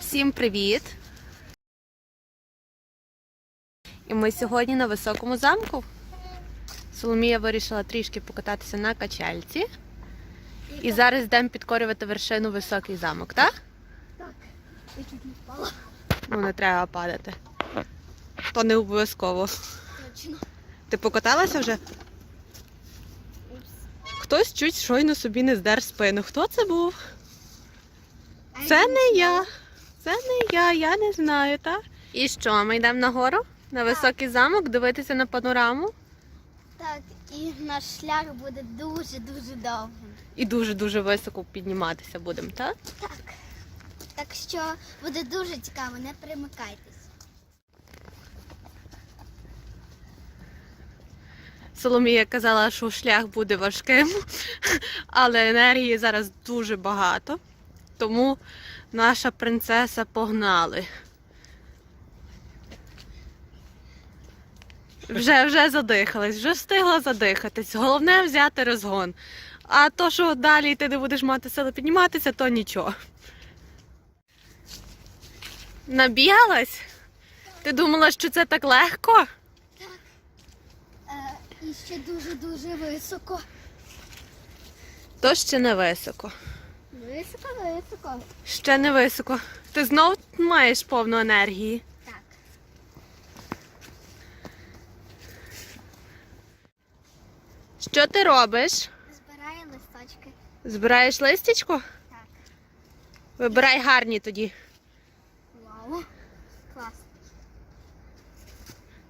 Всім привіт! І ми сьогодні на високому замку. Соломія вирішила трішки покататися на качельці. І зараз йдемо підкорювати вершину високий замок, так? Так. Я чуть не впала. Ну, не треба падати. То не обов'язково. Точно. Ти покаталася вже? Хтось чуть щойно собі не здер спину. Хто це був? Це не я. Це не я, я не знаю, так? І що, ми йдемо нагору? На високий замок дивитися на панораму? Так, і наш шлях буде дуже-дуже довгим. І дуже-дуже високо підніматися будемо, так? Так. Так що буде дуже цікаво, не примикайтесь. Соломія казала, що шлях буде важким, але енергії зараз дуже багато. Тому наша принцеса погнали. Вже, вже задихалась, вже встигла задихатись. Головне взяти розгон. А то, що далі ти не будеш мати сили підніматися, то нічого. Набігалась? Ти думала, що це так легко? Е, і ще дуже-дуже високо. То ще не високо. Високо, високо. Ще не високо. Ти знов маєш повну енергії. Так. Що ти робиш? Збираю листочки. Збираєш листячко? Так. Вибирай гарні тоді. Вау. Клас.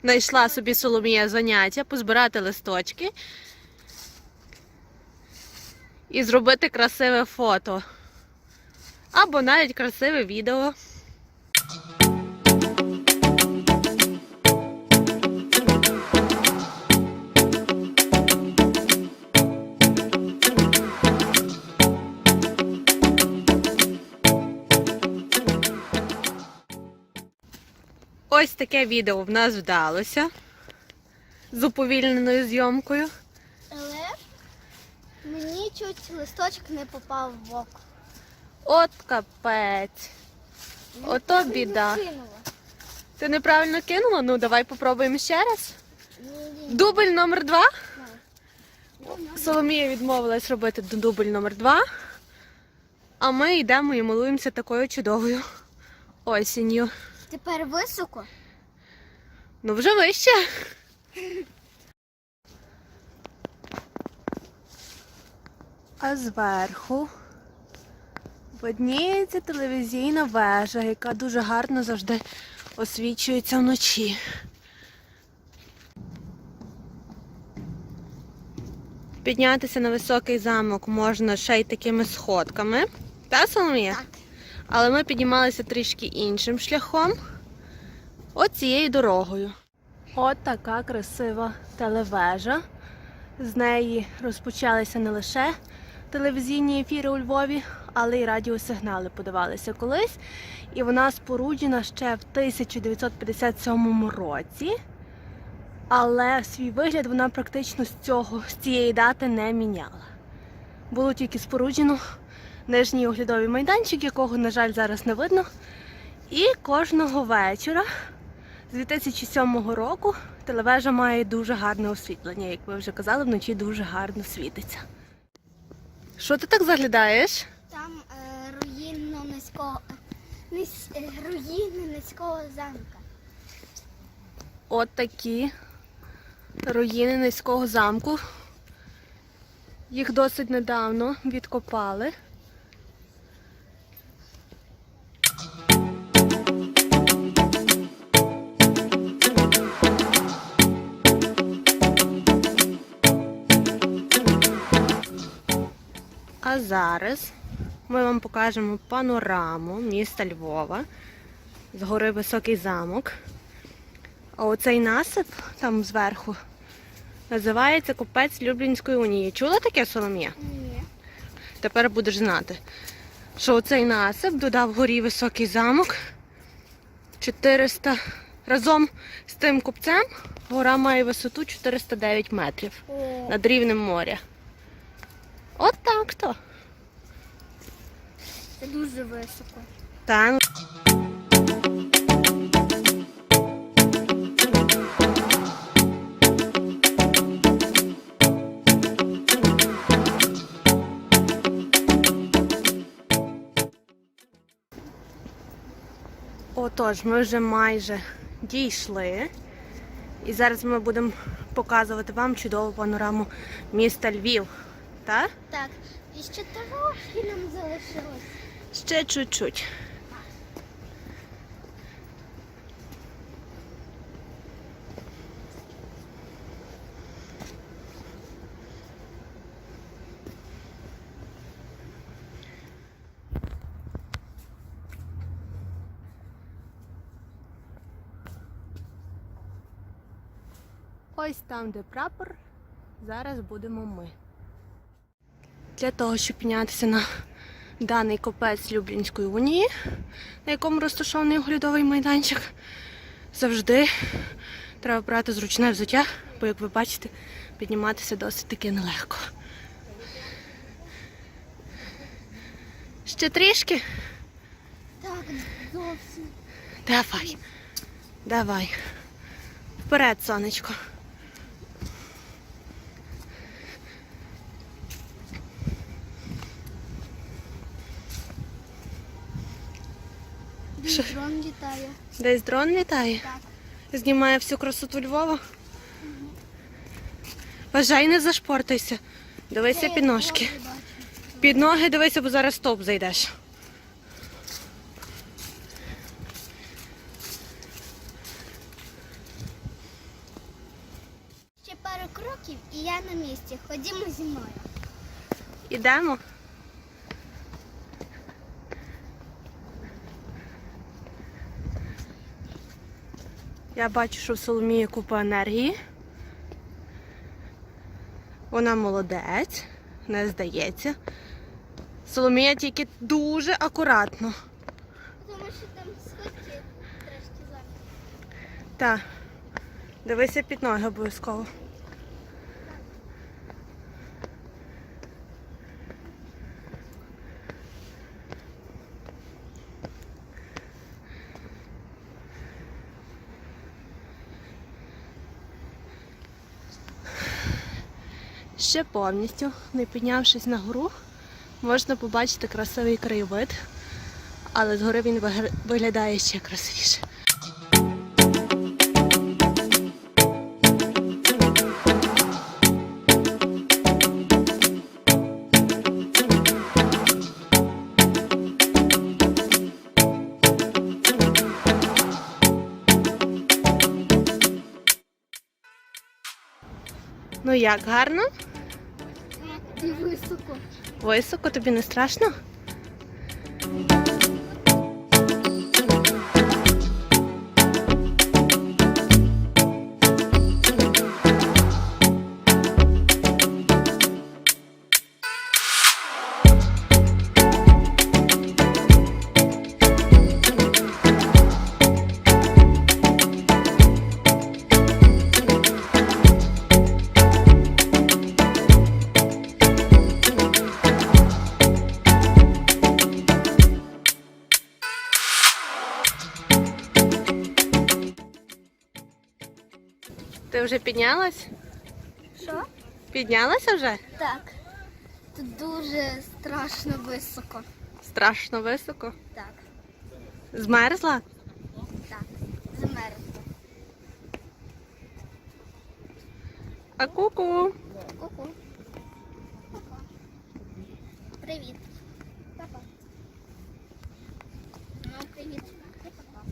Знайшла собі Соломія заняття, позбирати листочки і зробити красиве фото. Або навіть красиве відео. Ось таке відео в нас вдалося з уповільненою зйомкою. Чуть листочок не попав в око. От капець. Ото біда. Ти неправильно кинула? Ну давай попробуємо ще раз. Дубль номер два. Соломія відмовилась робити дубль номер два. А ми йдемо і милуємося такою чудовою осінню. Тепер високо. Ну вже вище. А зверху видніється телевізійна вежа, яка дуже гарно завжди освічується вночі. Піднятися на високий замок можна ще й такими сходками. Та, Соломія? Так. Але ми піднімалися трішки іншим шляхом. От цією дорогою. От така красива телевежа. З неї розпочалися не лише телевізійні ефіри у Львові, але й радіосигнали подавалися колись. І вона споруджена ще в 1957 році. Але свій вигляд вона практично з цього, з цієї дати не міняла. Було тільки споруджено нижній оглядовий майданчик, якого, на жаль, зараз не видно. І кожного вечора з 2007 року телевежа має дуже гарне освітлення. Як ви вже казали, вночі дуже гарно світиться. Що ти так заглядаєш? Там е, руїни низького, низ, е, руїни низького замка. От такі руїни низького замку. Їх досить недавно відкопали. А зараз ми вам покажемо панораму міста Львова з гори Високий замок. А оцей насип там зверху називається Купець Люблінської унії. Чула таке Соломія? Ні. Тепер будеш знати, що оцей насип додав горі високий замок 400 разом з тим купцем. Гора має висоту 409 метрів над рівнем моря. От так то. Це дуже високо. Так. Отож, ми вже майже дійшли. І зараз ми будемо показувати вам чудову панораму міста Львів. Так? Так, і ще трошки нам залишилось. Ще чуть-чуть. Ось там, де прапор, зараз будемо ми. Для того, щоб піднятися на даний копець Люблінської унії, на якому розташований оглядовий майданчик, завжди треба брати зручне взуття, бо, як ви бачите, підніматися досить таки нелегко. Ще трішки? Так, зовсім. Давай. Давай. Вперед, сонечко. Що? Дрон літає. Десь дрон літає? Так. Знімає всю красоту Львова. Бажай, не зашпортайся. Дивися під ножки. Під ноги дивися, бо зараз топ зайдеш. Ще пару кроків і я на місці. Ходімо зі мною. Ідемо. Я бачу, що в Соломії купа енергії. Вона молодець, не здається. Соломія тільки дуже акуратно. Тому що там сходки трошки зараз. Так. Дивися під ноги обов'язково. Ще повністю, не піднявшись на гору, можна побачити красивий краєвид, але згори він виглядає ще красивіше. Ну як, гарно? Високо. Високо, тобі не страшно? Вже піднялась? Що? Піднялася вже? Так. Тут дуже страшно високо. Страшно високо. Так, Змерзла? так. Замерзло. А ку-ку. Ку-ку. Привіт. Папа. Ну, привіт. І папа.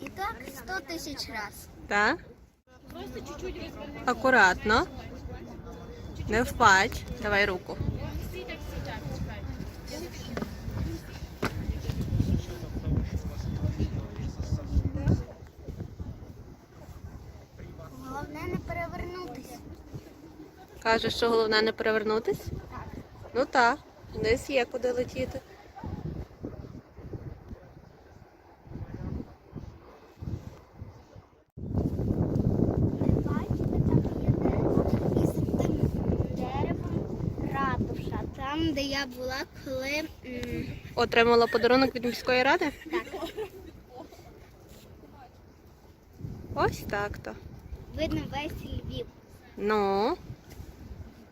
І так 100 тисяч раз. Так? Акуратно. Не впадь. Давай руку. Головне не перевернутися. Кажеш, що головне не перевернутись? Так. Ну так. Десь є куди летіти. Бачите, там є дерево, і за тим деревом ратуша. Там, де я була, коли м, Отримала подарунок від міської ради? так, Ось так то. видно весь Львів. Ну,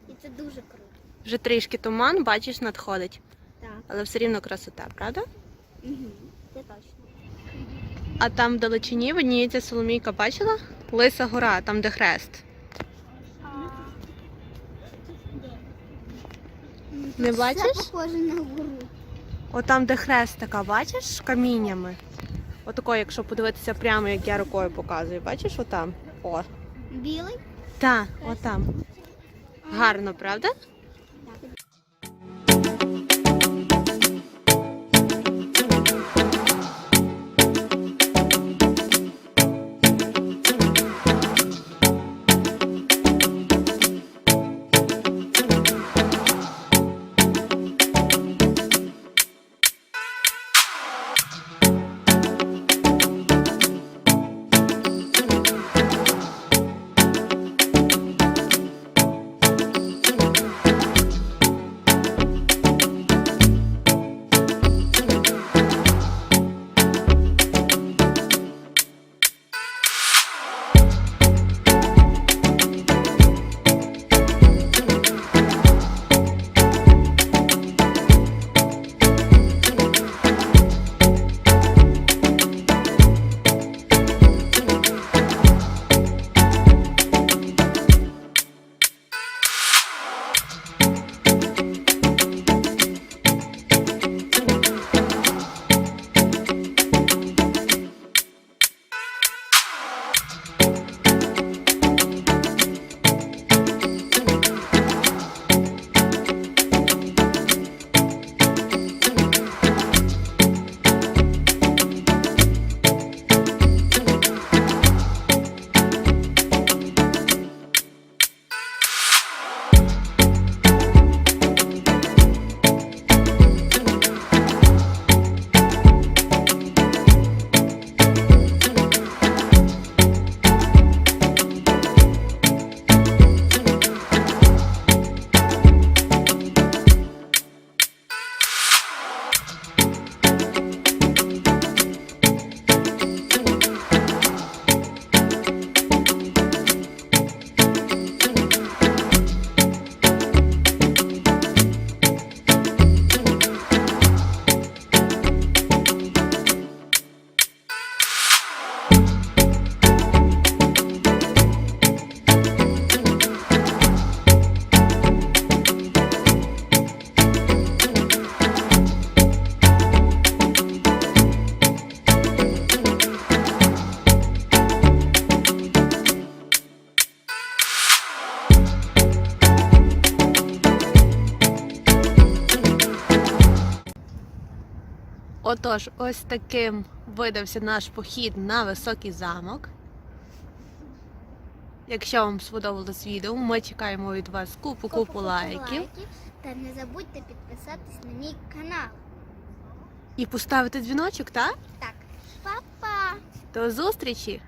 І це дуже круто. вже трішки туман, бачиш, надходить. Так. Але все рівно красота, правда? Угу. Це точно. А там вдалечині видніється Соломійка, бачила? Лиса гора, там де хрест. Не бачиш? Це похоже на гору. Отам, де хрест така, бачиш, з каміннями. Отако, якщо подивитися прямо, як я рукою показую, бачиш отам? О. Білий? Так, отам. Гарно, правда? Отож, ось таким видався наш похід на високий замок. Якщо вам сподобалось відео, ми чекаємо від вас купу купу лайків Та не забудьте підписатись на мій канал. і поставити дзвіночок, так? Так, па-па! До зустрічі!